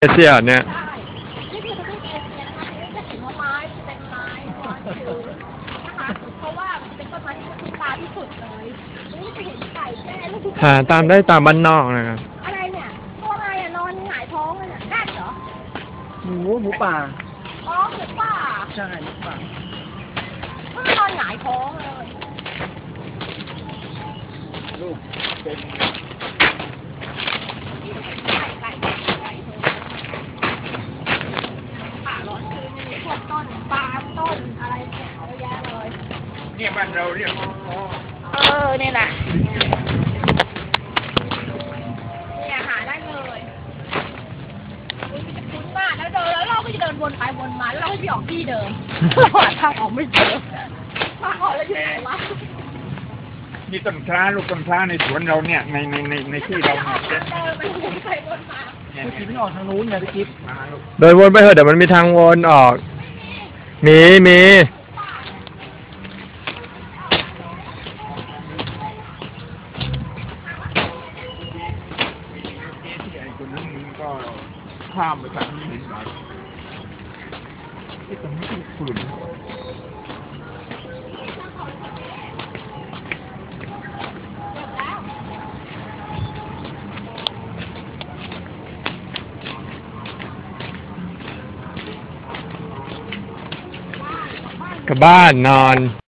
เอเชียเนี่ย นี่คือประเทศเอเชียนะคะนี่จะเห็นว่าไม้เป็นไม้นอนอยู่นะคะเพราะว่ามันเป็นต้นไม้ที่คุ้นตาที่สุดเลยนี่จะเห็นไก่แจ้ลูกหาตามได้ตามบ้านนอกนะครับ อะไรเนี่ยตัวอะไรอะนอนหงายท้องเลยนี่ยแรดเหรอหมูหมูป่าอ๋อคือป่าใช่หมูป่าเพิ่งนอนหงายท้องเลยลูกเป็นไก่ไก่ไก่เธอป่าร้อนคืนมี พวกต้นปาล์มต้นอะไรเนี่ยเยอะแยะเลยเนี่ยบ้านเราเรียกอ๋อเออเนี่ยแหละเนี่ยหาได้เลยคุ้นมากแล้วเดินแล้วเราก็จะเดินวนไปวนมาแล้วเราก็จะออกที่เดิมหาทางออกไม่เจอทางออกแล้วอยู่ไหนวะนี่ต้นพร้าลูกต้นพร้าในสวนเราเนี่ยในในในในที่เราเนี่ยเดินไปวนไปวนมาเนี่ยพี่ไม่ออกทางนู้นไงพี่กิ๊ฟมาลูกโดยวนไปเถอะเดี๋ยวมันมีทางวนออก มีมีคนนั้นมันก็ข้ามไปทางนี้ไหมไอ้ตรงนี้คือฝุ่น Goodbye, non.